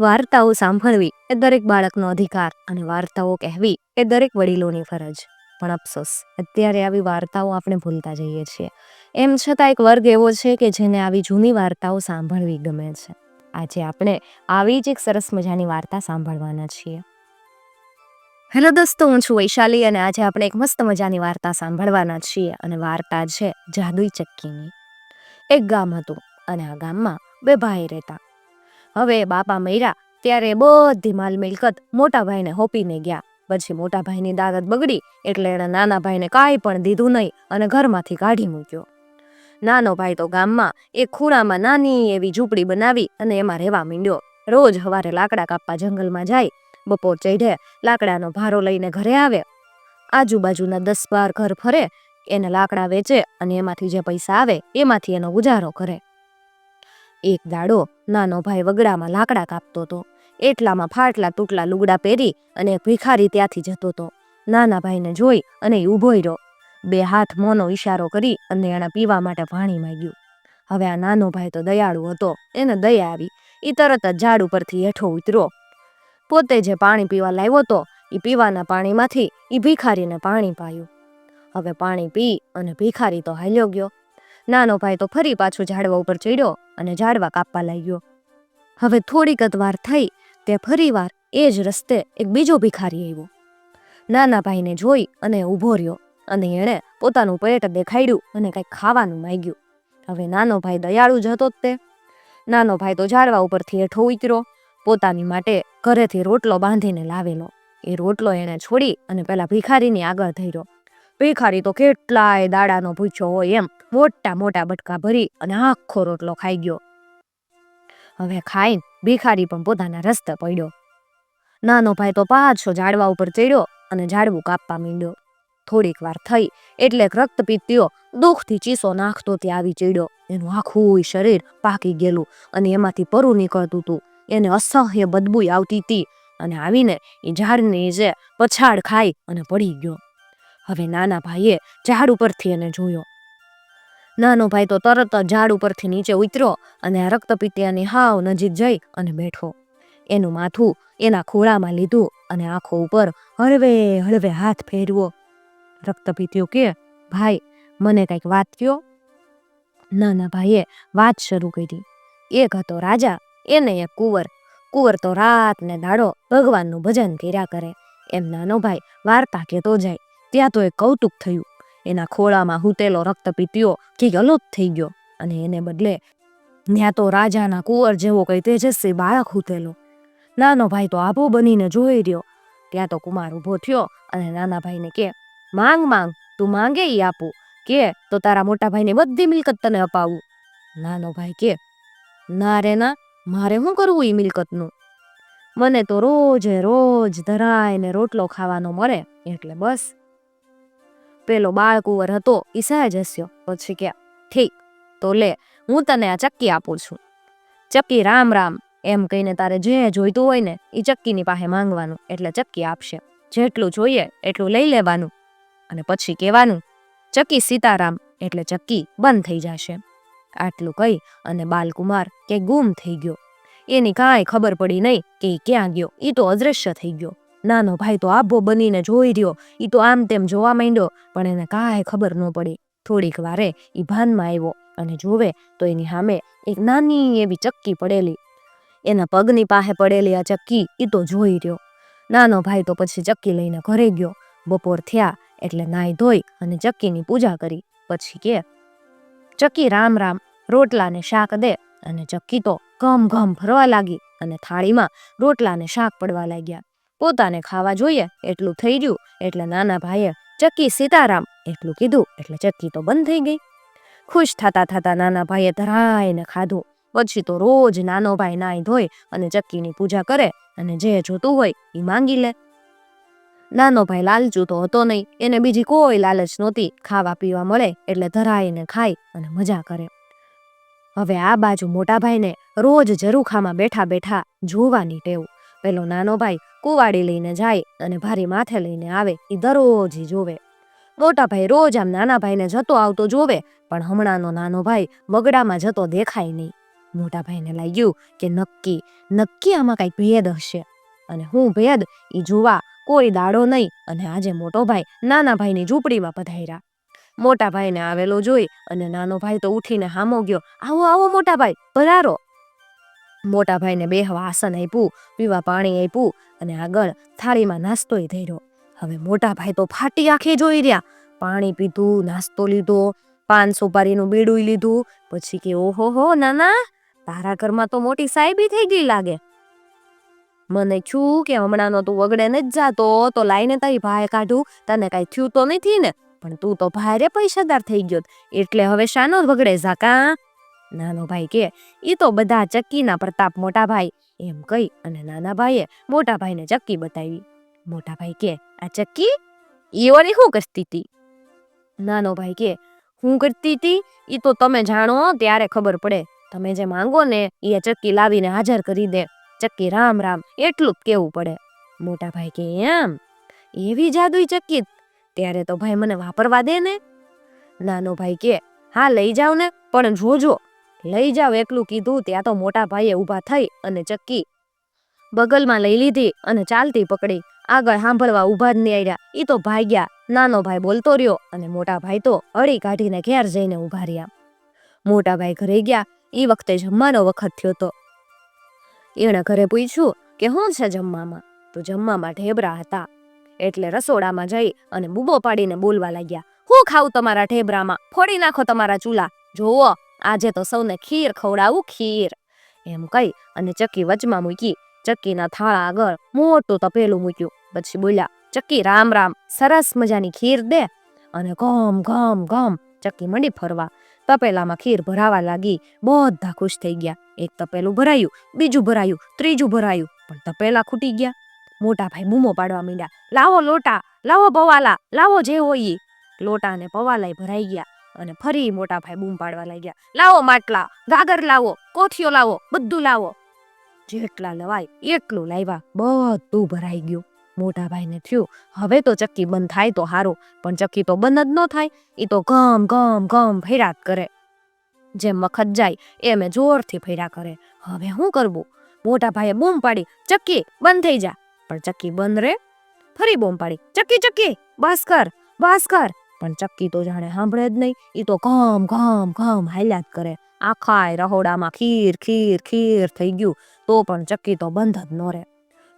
વાર્તાઓ સાંભળવી એ દરેક બાળકનો અધિકાર અને વાર્તાઓ કહેવી એ દરેક વડીલોની ફરજ. પણ અફસોસ, અત્યારે આવી વાર્તાઓ આપણે ભૂલતા જઈએ છીએ. એમ છતાં એક વર્ગ એવો છે કે જેને આવી જૂની વાર્તાઓ સાંભળવી ગમે છે. આજે આપણે આવી જ એક સરસ મજાની વાર્તા સાંભળવાના છીએ. હેલો દોસ્તો, હું છું વૈશાલી અને આજે આપણે એક મસ્ત મજાની વાર્તા સાંભળવાના છીએ અને વાર્તા છે જાદુઈ ચક્કીની. એક ગામ હતું અને આ ગામમાં બે ભાઈ રહેતા. હવે બાપા મર્યા, ત્યારે બધી માલ મિલકત મોટા ભાઈને હોપીને ગયા. પછી મોટા ભાઈની દાદત બગડી, એટલે એણે નાના ભાઈને કાંઈ પણ દીધું નહીં અને ઘરમાંથી કાઢી મૂક્યો. નાનો ભાઈ તો ગામમાં એક ખૂણામાં નાની એવી ઝૂંપડી બનાવી અને એમાં રહેવા માંડ્યો. રોજ સવારે લાકડા કાપવા જંગલમાં જાય, બપોર ચઢે, લાકડાનો ભારો લઈને ઘરે આવે. આજુબાજુના દસ બાર ઘર ફરે, એને લાકડા વેચે અને એમાંથી જે પૈસા આવે, એમાંથી એનો ગુજારો કરે. એક દાડો નાનો ભાઈ વગડામાં લાકડા કાપતો હતો. એટલામાં ફાટલા તૂટલા લુગડા પહેરી અને ભિખારી ત્યાંથી જતો હતો. નાના ભાઈને જોઈ અને ઊભો રહ્યો. બે હાથ મોનો ઈશારો કરી અને એણે પીવા માટે પાણી માંગ્યું. હવે આ નાનો ભાઈ તો દયાળુ હતો. એને દયા આવી. એ તરત જ ઝાડ ઉપરથી હેઠો ઉતર્યો. પોતે જે પાણી પીવા લાવ્યો હતો એ પીવાના પાણીમાંથી એ ભિખારીને પાણી પાયું. હવે પાણી પી અને ભિખારી તો હાલ્યો ગયો. નાનો ભાઈ તો ફરી પાછું ઝાડવા ઉપર ચડ્યો અને ઝાડવા કાપવા લાગ્યો. હવે થોડીક જ વાર થઈ તે ફરીવાર એ જ રસ્તે એક બીજો ભિખારી આવ્યો. નાના ભાઈને જોઈ અને ઊભો રહ્યો અને એણે પોતાનું પેટ દેખાડ્યું અને કંઈક ખાવાનું માગ્યું. હવે નાનો ભાઈ દયાળુ જ હતો જ તે. નાનો ભાઈ તો ઝાડવા ઉપરથી હેઠો ઉતર્યો, પોતાની માટે ઘરેથી રોટલો બાંધીને લાવેલો. એ રોટલો એણે છોડી અને પેલા ભિખારીની આગળ ધર્યો. ભિખારી તો કેટલાય દાડાનો ભૂખ્યો હોય એમ મોટા મોટા બટકા ભરી અને આખો રોટલો ખાઈ ગયો. હવે ખાઈને ભિખારી પણ પોતાના રસ્તે પડ્યો. નાનો ભાઈ તો પાછો ઝાડવા ઉપર ચડ્યો અને ઝાડવું કાપવા માંડ્યો. થોડીક વાર થઈ એટલે રક્ત રક્તપિત્તીઓ દુઃખથી ચીસો નાખતો ત્યાં આવી ચડ્યો. એનું આખું શરીર પાકી ગયેલું અને એમાંથી પરું નીકળતું હતું. એને અસહ્ય બદબૂ આવતી હતી અને આવીને એ ઝાડની જે પછાડ ખાઈ અને પડી ગયો. હવે નાના ભાઈએ ઝાડ ઉપરથી એને જોયો. નાનો ભાઈ તો તરત જ ઝાડ ઉપરથી નીચે ઉતર્યો અને આ રક્તપિત્યાની હાવ નજીક જઈ અને બેઠો. એનું માથું એના ખોળામાં લીધું અને આંખો ઉપર હળવે હળવે હાથ ફેરવો. રક્તપિત્યો કે, ભાઈ, મને કંઈક વાત કયો? નાના ભાઈએ વાત શરૂ કરી. એક હતો રાજા, એને એક કુંવર. કુંવર તો રાત ને દાડો ભગવાનનું ભજન કર્યા કરે. એમ નાનો ભાઈ વાર્તા કહેતો જાય. ત્યાં તો એક કૌતુક થયું. એના ખોળામાં હૂતેલો રક્તપિત્યો કે અલોપ થઈ ગયો અને એને બદલે ત્યાં તો રાજાના કુંવર જેવો કઈ તેજસ્વી બાળક હૂતેલો. નાનો ભાઈ તો આભો બનીને જોઈ રહ્યો. ત્યાં તો કુમાર ઊભો થયો અને નાના ભાઈને કે, માંગ માંગ, તું માંગે એ આપું. કે, તો તારા મોટા ભાઈને બધી મિલકત તને અપાવું. નાનો ભાઈ કે, ના રે ના, મારે શું કરવું એ મિલકતનું? મને તો રોજે રોજ ધરાઈને રોટલો ખાવાનો મળે, એટલે બસ. પેલો બાળકુંવર હતો એ સહેજ હસ્યો. પછી કે, ઠીક, તો લે, હું તને આ ચક્કી આપું છું. ચક્કી? રામ રામ. એમ કહીને તારે જે જોઈતું હોય ને એ ચક્કીની પાસે માંગવાનું, એટલે ચક્કી આપશે. જેટલું જોઈએ એટલું લઈ લેવાનું. અને પછી કહેવાનું, ચક્કી સીતારામ, એટલે ચક્કી બંધ થઈ જશે. આટલું કહી અને બાલકુમાર કે ગુમ થઈ ગયો. એની કાંઈ ખબર પડી નહીં કે એ ક્યાં ગયો. એ તો અદૃશ્ય થઈ ગયો. નાનો ભાઈ તો આભો બનીને જોઈ રહ્યો. એ તો આમ તેમ જોવા માંડ્યો, પણ એને કાંઈ ખબર ન પડી. થોડીક વારે એ ભાનમાં આવ્યો અને જોવે તો એની સામે એક નાની એવી ચક્કી પડેલી. એના પગની પાસે પડેલી આ ચક્કી એ તો જોઈ રહ્યો. નાનો ભાઈ તો પછી ચક્કી લઈને ઘરે ગયો. બપોર થયા એટલે નાઈ ધોઈ અને ચક્કીની પૂજા કરી. પછી કે, ચક્કી રામ રામ, રોટલાને શાક દે. અને ચક્કી તો ઘમ ઘમ ફરવા લાગી અને થાળીમાં રોટલાને શાક પડવા લાગ્યા. પોતાને ખાવા જોઈએ, એટલું થઈ ગયું, એટલે નાના ભાઈએ ચક્કી સીતારામ એટલું કીધું, એટલે ચક્કી તો બંધ થઈ ગઈ. ખુશ થતા થતા નાના ભાઈએ ધરાઈને ખાધું. પછી તો રોજ નાનો ભાઈ નાઈ ધોઈ અને ચક્કીની પૂજા કરે અને જે જોતું હોય એ માંગી લે. નાનો ભાઈ લાલચુ તો હતો નહીં, એને બીજી કોઈ લાલચ નહોતી. ખાવા પીવા મળે એટલે ધરાઈને ખાય અને મજા કરે. હવે આ બાજુ મોટા ભાઈને રોજ ઝરૂખામાં બેઠા બેઠા જોવાની ટેવ. પેલો નાનો ભાઈ કુવાડી લઈને જાય અને ભારી માથે લઈને આવે એ દરરોજ જોવે. મોટા ભાઈ રોજ આમ નાના ભાઈને જતો આવતો જોવે, પણ હમણાંનો નાનો ભાઈ બગડામાં જતો દેખાય નહીં. મોટા ભાઈને લાગ્યું કે નક્કી નક્કી આમાં કાંઈક ભેદ હશે. અને હું ભેદ એ જોવા કોઈ દાડો નહીં અને આજે મોટો ભાઈ નાના ભાઈની ઝૂંપડીમાં પધાર્યા. મોટા ભાઈને આવેલો જોઈ અને નાનો ભાઈ તો ઉઠીને હામો ગયો, આવો આવો મોટા ભાઈ, પધારો. મોટા ભાઈને બેહવા આસન આપ્યું, પીવા પાણી આપ્યું અને આગળ થાળીમાં નાસ્તોય ધર્યો. હવે મોટા ભાઈ તો ફાટી આંખે જોઈ રહ્યા. પાણી પીધું, નાસ્તો લીધો, પાન સુપારીનું બીડું લીધું. પછી કે, ઓહો, હો, નાના, તારા ઘરમાં તો મોટી સાહેબી થઈ ગઈ લાગે. મને છું કે હમણાંનો તું વગડે ન જાતો, તો લાઈને તારી ભાઈ કાઢું. તને કાંઈ થયું તો નથી ને? પણ તું તો ભારે પૈસાદાર થઈ ગયો. એટલે હવે શાનો વગડે ઝાકા નાનો ભાઈ કે એ તો બધા ચક્કીના પ્રતાપ મોટા ભાઈ એમ કહી અને નાના ભાઈએ મોટા ભાઈને ચક્કી બતાવી. મોટા ભાઈ કે, આ ચક્કી? એ વળી શું કરતી હતી નાનો ભાઈ કે, હું કરતી હતી એ તો તમે જાણો, ત્યારે ખબર પડે. તમે જે માંગો ને એ ચક્કી લાવીને હાજર કરી દે. ચક્કી રામ રામ, એટલું જ કેવું પડે. મોટા ભાઈ કે, એમ? એવી જાદુઈ ચક્કી? ત્યારે તો ભાઈ મને વાપરવા દે ને. નાનો ભાઈ કે, હા, લઈ જાવ ને, પણ જોજો. લઈ જાવ એકલું કીધું, ત્યાં તો મોટા ભાઈએ ઊભા થઈ અને ચક્કી બગલમાં લઈ લીધી અને ચાલતી પકડી. આગળ સાંભળવા ઊભા જ નહીં આવ્યા એ તો ભાગ્યા. નાનો ભાઈ બોલતો રહ્યો અને મોટા ભાઈ તો અડી કાઢીને ઘેર જઈને ઊભા રહ્યા. મોટા ભાઈ ઘરે ગયા. એ વખતે જમવાનો વખત થયો તો. એણે ઘરે પૂછ્યું કે શું છે જમવામાં? તો જમવામાં ઢેબરા હતા. એટલે રસોડામાં જઈ અને બૂબો પાડીને બોલવા લાગ્યા. હું ખાવું તમારા ઢેબરામાં. ફોડી નાખો તમારા ચૂલા. જોવો આજે તો સૌને ખીર ખવડાવું, ખીર. એમ કહી અને ચક્કી વચમાં મૂકી. ચક્કીના થાળા આગળ મોટું તપેલું મૂક્યું. પછી બોલ્યા, ચક્કી, રામ રામ, સરસ મજાની ખીર દે. અને ગમ ગમ ગમ ચક્કી મંડી ફરવા. તપેલામાં ખીર ભરાવા લાગી. બધા ખુશ થઈ ગયા. એક તપેલું ભરાયું, બીજું ભરાયું, ત્રીજું ભરાયું. પણ તપેલા ખૂટી ગયા. મોટા ભાઈ બૂમો પાડવા માંડ્યા. લાવો લોટા, લાવો પવાલા, લાવો જે હોય ઈ." લોટા ને પવાલાય ભરાઈ ગયા. અને ફરી મોટા ભાઈ બૂમ પાડવા લાગ્યા. લાવો માટલા, ગાગર લાવો કોઠીઓ લાવો, બધું લાવો. જેટલા લવાય એટલું લાવ્યા, બધું ભરાઈ ગયું. મોટા ભાઈને થયું, હવે તો ચક્કી બંધ થાય તો હારું, પણ ચક્કી તો બંધ જ ન થાય એ તો ગમ ગમ ગમ ફેરાત કરે. જેમ વખત જાય, એમ એ જોરથી ફેરા કરે. હવે શું કરવું? મોટા ભાઈએ બૂમ પાડી, ચક્કી, બંધ થઈ જા. પણ ચક્કી બંધ રે, ફરી બૂમ પાડી, ચક્કી ચક્કી, બસ કર બસ કર. પણ ચક્કી તો જાણે સાંભળે જ નહીં. એ તો ઘમ ઘમ ઘમ હાલ્યા જ કરે. આખાય રહોડામાં ખીર ખીર ખીર થઈ ગયું. તો પણ ચક્કી તો બંધ જ ન રહે.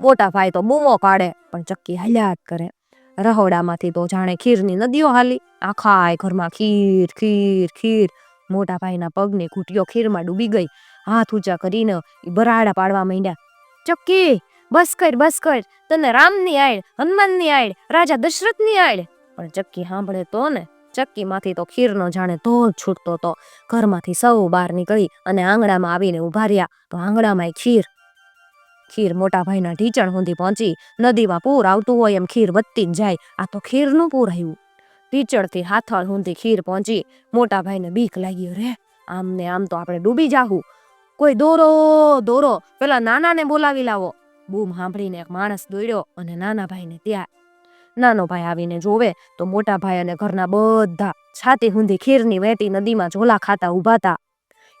મોટા ભાઈ તો બૂમો પાડે, પણ ચક્કી હાલ્યા જ કરે. રહોડામાંથી તો જાણે ખીરની નદીઓ હાલી. આખાય ઘરમાં ખીર ખીર ખીર. મોટા ભાઈના પગની ઘૂંટીઓ ખીરમાં ડૂબી ગઈ. હાથ ઊંચા કરીને બરાડા પાડવા માંડ્યા. ચક્કી, બસ કર બસ કર. તને રામની આડ હનુમાનની આડ રાજા દશરથની આડ પણ ચક્કી સાંભળે તો ને, ચક્કીમાંથી તો ખીરનો જાણે ધોધ છૂટતો તો. ઘરમાંથી સૌ બહાર નીકળી અને આંગણામાં આવીને ઊભા રહ્યા, તો આંગણામાં ખીર. ખીર મોટા ભાઈના ઢીચણ સુધી પહોંચી, નદીમાં પૂર આવતું હોય એમ ખીર વધતી જાય, આ તો ખીરનું પૂર આવ્યું. ટીચડથી હાથળ સુધી ખીર પહોંચી મોટા ભાઈને બીક લાગી રે આમ ને આમ તો આપણે ડૂબી જાહું. કોઈ દોરો દોરો, પેલા નાનાને બોલાવી લાવો. બૂમ સાંભળીને એક માણસ દોડ્યો અને નાના ભાઈને ત્યાં નાનો ભાઈ આવીને જોવે તો મોટા ભાઈ અને ઘરના બધા છાતી સુધી ખીરની વહેતી નદીમાં ઝોલા ખાતા ઊભા હતા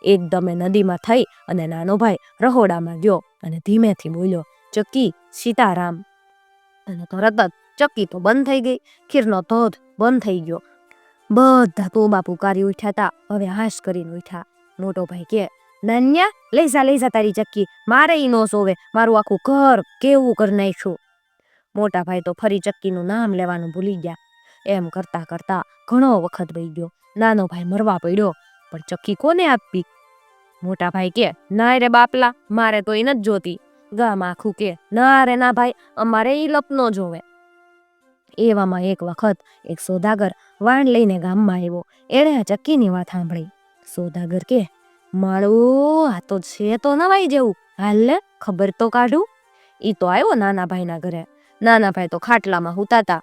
એકદમે નદીમાં થઈ અને નાનો ભાઈ રહોડામાં ગયો અને ધીમેથી બોલ્યો, ચક્કી, સીતારામ. અને તરત જ ચક્કી તો બંધ થઈ ગઈ, ખીરનો ધોધ બંધ થઈ ગયો. બધા તોબા પુકારી ઉઠ્યા હતા હવે હાશ કરીને ઉઠ્યા. મોટો ભાઈ કે, નાન્યા, લઈ જા લઈ જા તારી ચક્કી, મારે ઈ નો સોવે, મારું આખું ઘર કેવું કરી નાખ્યું. મોટા ભાઈ તો ફરી ચક્કીનું નામ લેવાનું ભૂલી ગયા. એમ કરતા કરતા ઘણો વખત વહી ગયો. નાનો ભાઈ મરવા પડ્યો, પણ ચક્કી કોને આપવી? મોટા ભાઈ કે, ના રે બાપલા, મારે તો એ નથી જોતી. ગામ આખું કે, ના રે ના ભાઈ, અમારે એ લપનો જોવે. એવામાં એક વખત એક સોદાગર વાણ લઈને ગામમાં આવ્યો. એણે આ ચક્કીની વાત સાંભળી. સોદાગર કે, માળું, આ તો છે તો નવાઈ જેવું. હાલ ખબર તો કાઢું. ઈ તો આવ્યો નાના ભાઈના ઘરે. નાના ભાઈ તો ખાટલામાં હુતાતા.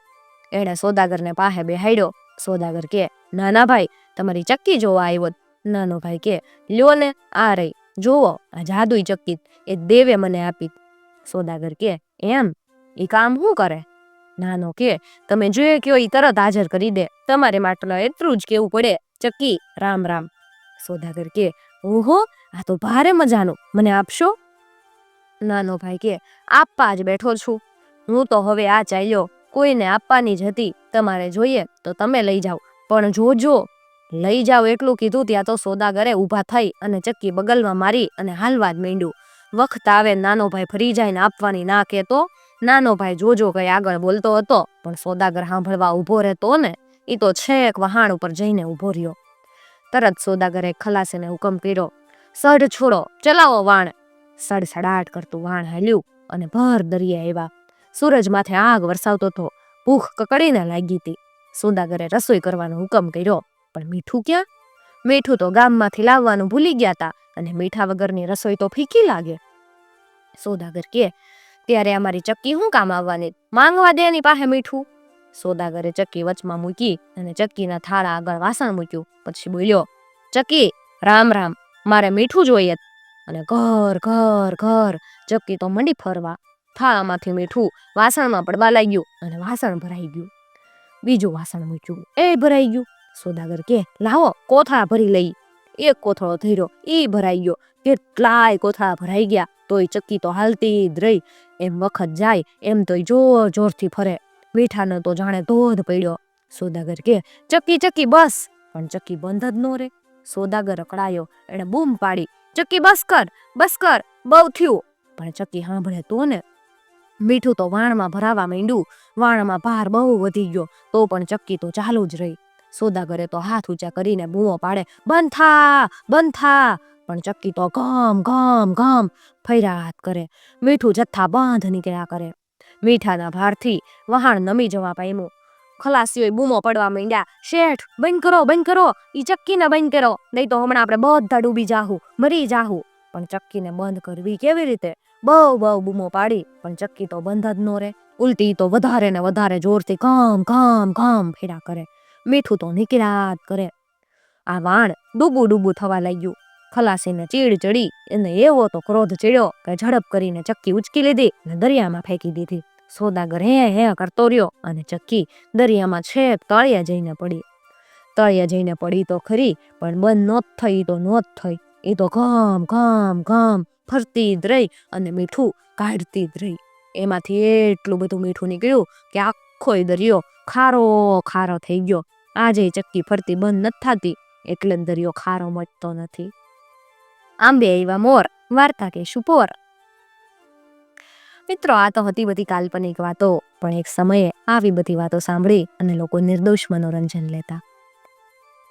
એણે સોદાગરને પાસે બેહાડ્યો સોદાગર કે, નાના ભાઈ, તમારી ચક્કી જોવા આવ્યો નાનો ભાઈ કે, લ્યો ને, આ રહી. જોવો આ જાદુઈ ચક્કી એ દેવે મને આપી. સોદાગર કે, એમ? એ કામ શું કરે? નાનો કે, તમે જોઈએ કયો એ તરત હાજર કરી દે. તમારે માટલા એટલું જ કેવું પડે. ચક્કી, રામ રામ. સોદાગર કે, ઓહો, આ તો ભારે મજાનું. મને આપશો? નાનો ભાઈ કે, આપવા જ બેઠો છું. હું તો હવે આ ચાલ્યો. કોઈને આપવાની જ હતી. તમારે જોઈએ તો તમે લઈ જાઓ. પણ જોજો. લઈ જાઓ એટલું કીધું ત્યાં તો સોદાગરે ઊભા થઈ અને ચક્કી બગલમાં મારી અને હાલવા જ માંડ્યું. વખત આવે નાનો ભાઈ ફરી જાય ને આપવાની ના કહેતો. નાનો ભાઈ જોજો કઈ આગળ બોલતો હતો. પણ સોદાગર સાંભળવા ઊભો રહેતો ને એ તો છેક વહાણ ઉપર જઈને ઊભો રહ્યો. તરત સોદાગરે ખલાસીને હુકમ કર્યો. સઢ છોડો. ચલાવો વાણ. સડસડાટ કરતું વાણ હાલ્યું અને ભર દરિયા આવ્યા. સૂરજ માથે આગ વરસાવતો હતો ભૂખ કકડીને લાગી હતી. સોદાગરે રસોઈ કરવાનો હુકમ કર્યો, પણ મીઠું ક્યાં? મીઠું તો ગામમાંથી લાવવાનું ભૂલી ગયા હતા અને મીઠા વગરની રસોઈ તો ફીકી લાગે. સોદાગર કે, ત્યારે અમારી ચક્કી શું કામ આવવાની? માંગવા દે એની પાસે મીઠું. સોદાગરે ચક્કી વચમાં મૂકી અને ચક્કીના થાળા આગળ વાસણ મૂક્યું. પછી બોલ્યો, ચક્કી, રામ રામ, મારે મીઠું જોઈએ અને ઘર ઘર ઘર, ચક્કી તો મંડી ફરવા થાળામાંથી મીઠું વાસણમાં પડવા લાગ્યું અને વાસણ ભરાઈ ગયું. બીજું વાસણ મૂક્યું. એ ભરાઈ ગયું. સોદાગર કે, લાવો, કોથળા ભરી લઈ. એક કોથળો ધર્યો, એ ભરાઈ ગયો. કેટલાય કોથળા ભરાઈ ગયા, તોય ચક્કી તો હાલતી જ રહી. એમ વખત જાય, એમ તોય જોર જોરથી ફરે. મીઠાનો તો જાણે ધોધ પડ્યો. સોદાગર કે, ચક્કી ચક્કી, બસ. પણ ચક્કી બંધ જ નો રે. સોદાગર અકળાયો એણે બૂમ પાડી. ચક્કી, બસ કર બસ કર, બહુ થયું. પણ ચક્કી સાંભળે તો ને મીઠું તો વાણમાં ભરાવા માંડ્યું, વાણમાં ભાર બહુ વધી ગયો, તો પણ ચક્કી તો ચાલુ જ રહી. સોદાગરે તો હાથ ઊંચા કરીને બૂમો પાડે, બંધ થા બંધ થા. પણ ચક્કી તો ગમ ગમ ગમ ફૈરાત કરે, મીઠું જથ્થા બંધ નીકળ્યા કરે. મીઠાના ભારથી વહાણ નમી જવા પામ્યું. ખલાસીઓએ બૂમો પડવા માંડ્યા, શેઠ, બંધ કરો બંધ કરો, ઈ ચક્કીને બંધ કરો, નહીં તો હમણાં આપણે બધા ડૂબી જાહું, મરી જાહું. પણ ચક્કીને બંધ કરવી કેવી રીતે? બહુ બહુ બૂમો પાડી. પણ ચક્કી તો બંધ જ નો રે ઉલટી તો વધારે ને વધારે જોરથી કામ કામ કામ ફેરા કરે. મીઠું તો નીકળ્યા કરે. આ વાણ ડૂબું ડૂબું થવા લાગ્યું. ખલાસીને ચીડ ચડી એને એવો તો ક્રોધ ચડ્યો કે ઝડપ કરીને ચક્કી ઉચકી લીધી અને દરિયામાં ફેંકી દીધી. સોદાગર હે હે કરતો રહ્યો અને ચક્કી દરિયામાં છેક તળિયા જઈને પડી. તળિયા જઈને પડી તો ખરી, પણ બંધ નોત થઈ તો નોત થઈ. એ તો ઘામ ઘામ, ઘમ ફરતી જ રહી અને મીઠું કાઢતી જ રહી એમાંથી એટલું બધું મીઠું નીકળ્યું કે આખોય દરિયો ખારો ખારો થઈ ગયો. આજે ચક્કી ફરતી બંધ નથી થતી, એટલે દરિયો ખારો મચતો નથી. આંબે આવ્યા મોર, વાર્તા કે શુપોર મિત્રો, આ તો હતી બધી કાલ્પનિક વાતો, પણ એક સમયે આવી બધી વાતો સાંભળી અને લોકો નિર્દોષ મનોરંજન લેતા.